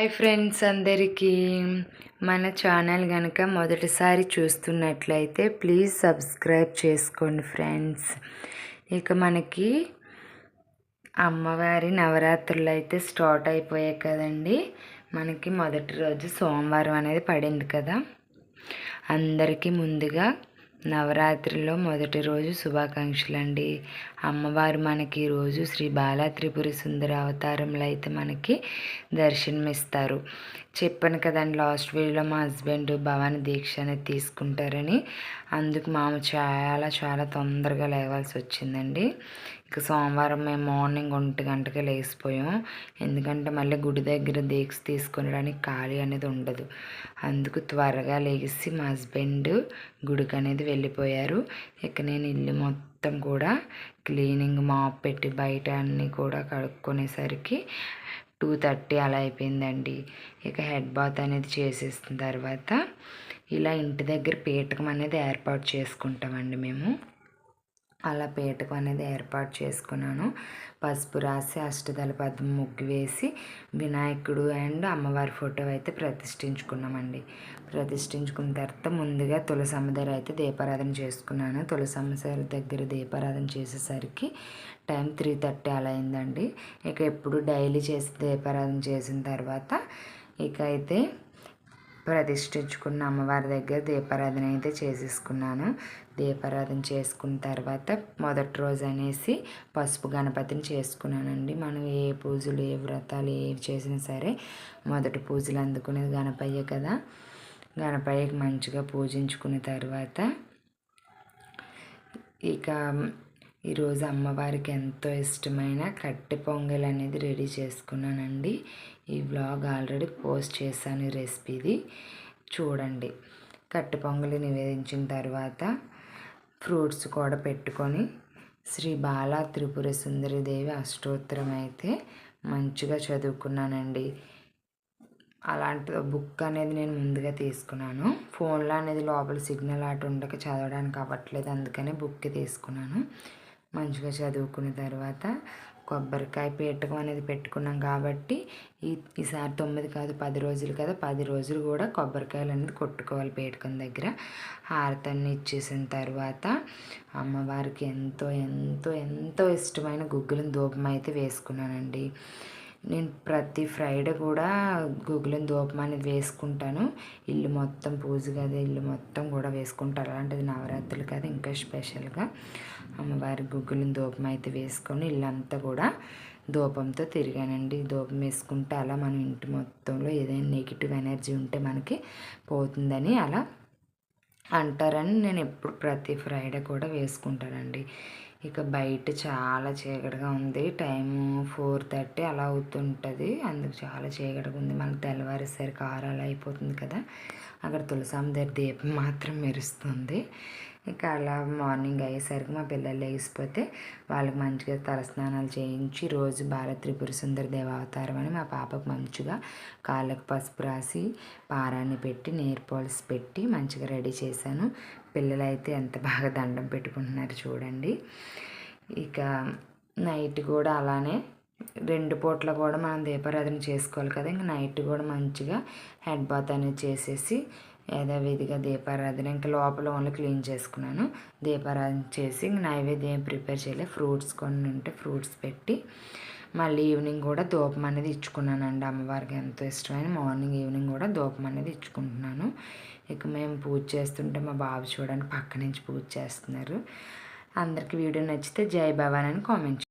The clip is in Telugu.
హాయ్ ఫ్రెండ్స్ అందరికీ మన ఛానల్ కనుక మొదటిసారి చూస్తున్నట్లయితే ప్లీజ్ సబ్స్క్రైబ్ చేసుకోండి ఫ్రెండ్స్. ఇక మనకి అమ్మవారి నవరాత్రులు అయితే స్టార్ట్ అయిపోయాయి కదండి. మనకి మొదటి రోజు సోమవారం అనేది పడింది కదా. అందరికీ ముందుగా నవరాత్రిలో మొదటి రోజు శుభాకాంక్షలు అండి అమ్మవారు మనకి ఈరోజు శ్రీ బాలా త్రిపురి సుందర అవతారంలో అయితే మనకి దర్శనమిస్తారు. చెప్పాను కదండి లాస్ట్ వీడియోలో మా హస్బెండ్ భవాని దీక్ష అనేది తీసుకుంటారని. అందుకు మామ చాలా చాలా తొందరగా లేవాల్సి వచ్చిందండి. ఇక సోమవారం మేము మార్నింగ్ ఒంటి గంటకి లేచిపోయాం. ఎందుకంటే మళ్ళీ గుడి దగ్గర దీక్ష తీసుకునడానికి ఖాళీ అనేది ఉండదు. అందుకు త్వరగా లేచి మా హస్బెండ్ గుడికి అనేది వెళ్ళిపోయారు. ఇక నేను ఇల్లు మొత్తం కూడా క్లీనింగ్ మాప్ పెట్టి బయట అన్నీ కూడా కడుక్కునేసరికి టూ థర్టీ అలా అయిపోయిందండి. ఇక హెడ్ బాత్ అనేది చేసేసిన తర్వాత ఇలా ఇంటి దగ్గర పీటకం అనేది ఏర్పాటు చేసుకుంటామండి మేము. అలా పీటకం అనేది ఏర్పాటు చేసుకున్నాను. పసుపు రాసి అష్టదళ పద్మ ముగ్గు వేసి వినాయకుడు అండ్ అమ్మవారి ఫోటో అయితే ప్రతిష్ఠించుకున్నామండి. ప్రతిష్ఠించుకున్న తర్వాత ముందుగా తులసమ్మ దగ్గర అయితే దీపారాధన చేసుకున్నాను. తులసమ్మ దగ్గర దీపారాధన చేసేసరికి టైం త్రీ థర్టీ అలా అయిందండి. ఇక ఎప్పుడు డైలీ చేసి దీపారాధన చేసిన తర్వాత ఇక అయితే ప్రతిష్ఠించుకున్న అమ్మవారి దగ్గర దీపారాధన అయితే చేసేసుకున్నాను. దీపారాధన చేసుకున్న తర్వాత మొదటి రోజు అనేసి పసుపు గణపతిని చేసుకున్నానండి. మనం ఏ పూజలు ఏ వ్రతాలు ఏవి చేసినా సరే మొదటి పూజలు అందుకునేది గణపయ్య కదా. గణపయ్యకి మంచిగా పూజించుకున్న తర్వాత ఇక ఈరోజు అమ్మవారికి ఎంతో ఇష్టమైన కట్టె పొంగల్ అనేది రెడీ చేసుకున్నానండి. ఈ బ్లాగ్ ఆల్రెడీ పోస్ట్ చేశాను ఈ రెసిపీది. చూడండి. కట్టె పొంగలి నివేదించిన తర్వాత ఫ్రూట్స్ కూడా పెట్టుకొని శ్రీ బాలా త్రిపుర సుందరిదేవి అష్టోత్తరం అయితే మంచిగా చదువుకున్నానండి. అలాంటి బుక్ అనేది నేను ముందుగా తీసుకున్నాను. ఫోన్లో అనేది లోపల సిగ్నల్ అటు ఉండక చదవడానికి అవ్వట్లేదు అందుకనే బుక్ తీసుకున్నాను. మంచిగా చదువుకున్న తర్వాత కొబ్బరికాయ పీటకం అనేది పెట్టుకున్నాం కాబట్టి ఈ ఈసారి తొమ్మిది కాదు పది రోజులు కదా పది రోజులు కూడా కొబ్బరికాయలు అనేది కొట్టుకోవాలి పీటకం దగ్గర. హారతన్ని ఇచ్చేసిన తర్వాత అమ్మవారికి ఎంతో ఎంతో ఎంతో ఇష్టమైన గుగ్గులను ధూపం అయితే వేసుకున్నానండి. నేను ప్రతి ఫ్రైడే కూడా గుగ్గులం ధూపం అనేది వేసుకుంటాను. ఇల్లు మొత్తం పూజ కదా ఇల్లు మొత్తం కూడా వేసుకుంటారు. అలాంటిది నవరాత్రులు కదా ఇంకా స్పెషల్గా అమ్మవారి గుగ్గులం ధూపం అయితే వేసుకొని ఇల్లంతా కూడా ధూపంతో తిరిగానండి. ధూపం వేసుకుంటే అలా మన ఇంటి మొత్తంలో ఏదైనా నెగిటివ్ ఎనర్జీ ఉంటే మనకి పోతుందని అలా అంటారని నేను ఎప్పుడు ప్రతి ఫ్రైడే కూడా వేసుకుంటానండి. ఇక బయట చాలా చీకటిగా ఉంది. టైము ఫోర్ థర్టీ అలా అవుతుంటుంది. అందుకు చాలా చీకటిగా ఉంది. మనకు తెల్లవారేసరికి ఆరు అలా అయిపోతుంది కదా. అక్కడ తులసాం దగ్గర దీపం మాత్రం మెరుస్తుంది. ఇక అలా మార్నింగ్ అయ్యేసరికి మా పిల్లలు లేచిపోతే వాళ్ళకి మంచిగా తలస్నానాలు చేయించి రోజు బాల త్రిపుర సుందర దేవావతారం అని మా పాపకు మంచిగా కాళ్ళకు పసుపు రాసి పారాన్ని పెట్టి నేర్ పాలిస్ పెట్టి మంచిగా రెడీ చేశాను. పిల్లలైతే ఎంత బాగా దండం పెట్టుకుంటున్నారు చూడండి. ఇక నైట్ కూడా అలానే రెండు పూట్ల కూడా మనం దీపారాధన చేసుకోవాలి కదా. ఇంకా నైట్ కూడా మంచిగా హెడ్ బాత్ అనేది చేసేసి యథావిధిగా దీపారాధన ఇంకా లోపల ఓన్లీ క్లీన్ చేసుకున్నాను. దీపారాధన చేసి ఇంక నైవేద్యం ప్రిపేర్ చేయలేదు. ఫ్రూట్స్ కొన్ని ఉంటే ఫ్రూట్స్ పెట్టి మళ్ళీ ఈవినింగ్ కూడా ధూపం అనేది ఇచ్చుకున్నానండి. అమ్మవారికి ఎంతో ఇష్టమైన మార్నింగ్ ఈవినింగ్ కూడా ధూపం అనేది ఇచ్చుకుంటున్నాను. ఇక మేము పూజ చేస్తుంటే మా బాబు చూడండి పక్క నుంచి పూజ చేస్తున్నారు. అందరికీ వీడియో నచ్చితే జై భవాన్ అని కామెంట్